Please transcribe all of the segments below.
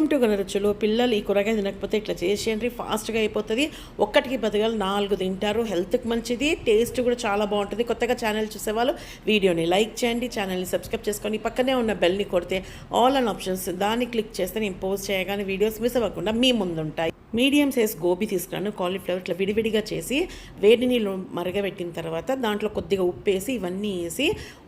Welcome to గణరుచులు పిల్లలు ఈ కూరగాయ తినకపోతే ఇట్లా చేసేయండి. ఫాస్ట్గా అయిపోతుంది. ఒక్కటికి బతకాలి నాలుగు తింటారు. హెల్త్కి మంచిది. టేస్ట్ కూడా చాలా బాగుంటుంది. కొత్తగా ఛానల్ చూసేవాళ్ళు వీడియోని లైక్ చేయండి. ఛానల్ని సబ్స్క్రైబ్ చేసుకొని పక్కనే ఉన్న బెల్ని కొడితే ఆల్ అన్ ఆప్షన్స్ దాన్ని క్లిక్ చేస్తే నేను పోస్ట్ చేయగానే వీడియోస్ మిస్ అవ్వకుండా మీ ముందు ఉంటాయి మీడియం సైజ్ గోబీ తీసుకున్నాను కాలీఫ్లవర్ ఇట్లా విడివిడిగా చేసి వేడి నీళ్ళు మరగబెట్టిన తర్వాత దాంట్లో కొద్దిగా ఉప్పు వేసి ఇవన్నీ వేసి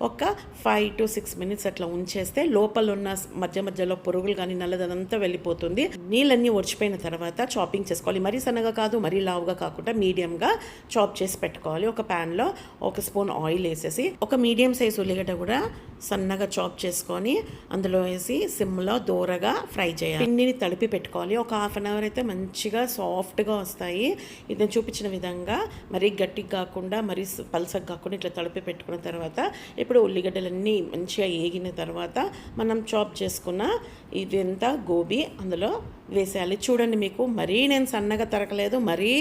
ఒక ఫైవ్ టు సిక్స్ మినిట్స్ అట్లా ఉంచేస్తే లోపల ఉన్న మధ్య మధ్యలో పురుగులు కానీ నల్లదంతా వెళ్ళిపోతుంది. నీళ్ళన్నీ ఒడిచిపోయిన తర్వాత చాపింగ్ చేసుకోవాలి. మరీ సన్నగా కాదు మరీ లావుగా కాకుండా మీడియంగా చాప్ చేసి పెట్టుకోవాలి. ఒక ప్యాన్లో ఒక స్పూన్ ఆయిల్ వేసేసి ఒక మీడియం సైజ్ ఉల్లిగడ్డ కూడా సన్నగా చాప్ చేసుకొని అందులో వేసి సిమ్లో దూరగా ఫ్రై చేయాలి. పిండిని తడిపి పెట్టుకోవాలి. ఒక హాఫ్ అన్ అవర్ అయితే మంచిగా సాఫ్ట్గా వస్తాయి. ఇది నేను చూపించిన విధంగా మరీ గట్టిగా కాకుండా మరీ పల్సగా కాకుండా ఇట్లా తడిపి పెట్టుకున్న తర్వాత ఇప్పుడు ఉల్లిగడ్డలన్నీ మంచిగా ఏగిన తర్వాత మనం చాప్ చేసుకున్న ఇదంతా గోబీ అందులో వేసేయాలి. చూడండి మీకు మరీ నేను సన్నగా తరగలేదు మరీ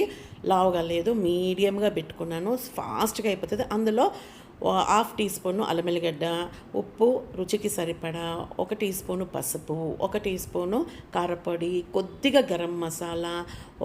లావుగా లేదు మీడియంగా పెట్టుకున్నాను ఫాస్ట్గా అయిపోతుంది. అందులో హాఫ్ టీ స్పూన్ అల్లం వెల్లిగడ్డ ఉప్పు రుచికి సరిపడా ఒక టీ స్పూను పసుపు ఒక టీ స్పూను కారపొడి కొద్దిగా గరం మసాలా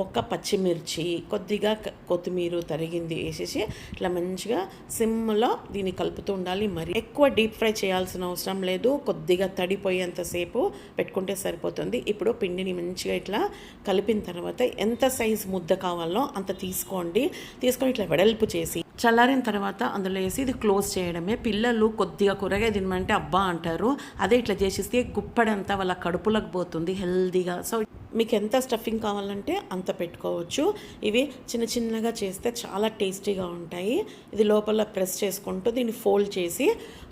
ఒక పచ్చిమిర్చి కొద్దిగా కొత్తిమీర తరిగింది వేసేసి ఇట్లా మంచిగా సిమ్లో దీన్ని కలుపుతూ ఉండాలి. మరి ఎక్కువ డీప్ ఫ్రై చేయాల్సిన అవసరం లేదు. కొద్దిగా తడిపోయేంతసేపు పెట్టుకుంటే సరిపోతుంది. ఇప్పుడు పిండిని మంచిగా ఇట్లా కలిపిన తర్వాత ఎంత సైజ్ ముద్ద కావాలో అంత తీసుకోండి. తీసుకొని ఇట్లా వెడల్పు చేసి చల్లారిన తర్వాత అందులో వేసి ఇది క్లోజ్ చేయడమే. పిల్లలు కొద్దిగా కూరగాయ తినమంటే అబ్బా అంటారు. అదే ఇట్లా చేసిస్తే గుప్పడంతా వాళ్ళ కడుపులకు పోతుంది హెల్దీగా. సో మీకు ఎంత స్టఫింగ్ కావాలంటే అంత పెట్టుకోవచ్చు. ఇవి చిన్న చిన్నగా చేస్తే చాలా టేస్టీగా ఉంటాయి. ఇది లోపల ప్రెస్ చేసుకుంటూ దీన్ని ఫోల్డ్ చేసి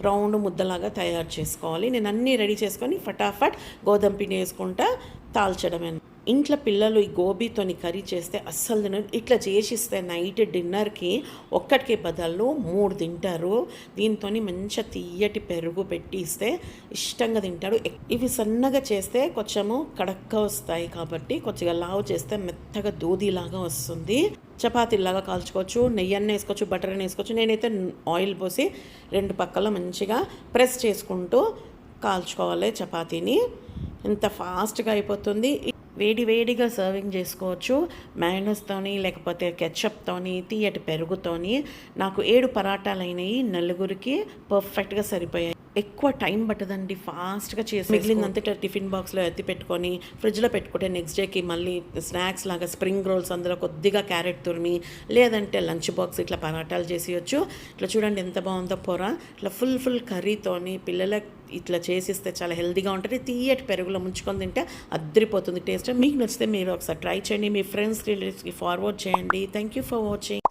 రౌండ్ ముద్దలాగా తయారు చేసుకోవాలి. నేను అన్నీ రెడీ చేసుకొని ఫటాఫట్ గోధుమ పిండి వేసుకుంటా తాల్చడమే. ఇంట్లో పిల్లలు ఈ గోబీతోని కర్రీ చేస్తే అస్సలు తినరు. ఇట్లా చేసిస్తే నైట్ డిన్నర్కి ఒక్కటికి బదులు మూడు తింటారు. దీంతో మంచిగా తీయటి పెరుగు పెట్టి ఇస్తే ఇష్టంగా తింటారు. ఇవి సన్నగా చేస్తే కొంచెము కడక్క వస్తాయి కాబట్టి కొద్దిగా లావు చేస్తే మెత్తగా దూదిలాగా వస్తుంది. చపాతీలాగా కాల్చుకోవచ్చు నెయ్యి అన్న వేసుకోవచ్చు బటర్ అన్న వేసుకోవచ్చు. నేనైతే ఆయిల్ పోసి రెండు పక్కల మంచిగా ప్రెస్ చేసుకుంటూ కాల్చుకోవాలి చపాతీని. ఎంత ఫాస్ట్గా అయిపోతుంది. వేడి వేడిగా సర్వింగ్ చేసుకోవచ్చు. మైనస్తోని లేకపోతే కెచప్తోని తీయటి పెరుగుతోని నాకు ఏడు పరాటాలు అయినాయి నలుగురికి పర్ఫెక్ట్గా సరిపోయాయి. ఎక్కువ టైం పట్టదండి ఫాస్ట్గా చేసి మిగిలినంతటా టిఫిన్ బాక్స్లో ఎత్తి పెట్టుకొని ఫ్రిడ్జ్లో పెట్టుకుంటే నెక్స్ట్ డేకి మళ్ళీ స్నాక్స్ లాగా స్ప్రింగ్ రోల్స్ అందులో కొద్దిగా క్యారెట్ తురిమి లేదంటే లంచ్ బాక్స్ ఇట్లా పరాటాలు చేసేయచ్చు. ఇట్లా చూడండి ఎంత బాగుందో పొర. ఇట్లా ఫుల్ ఫుల్ కర్రీతోని పిల్లలకి ఇట్లా చేసిస్తే చాలా హెల్దీగా ఉంటుంది. తీయటి పెరుగులో ముంచుకొని తింటే అద్దరిపోతుంది టేస్ట్. మీకు నచ్చితే మీరు ఒకసారి ట్రై చేయండి. మీ ఫ్రెండ్స్ రిలేటివ్స్కి ఫార్వర్డ్ చేయండి. Thank you for watching.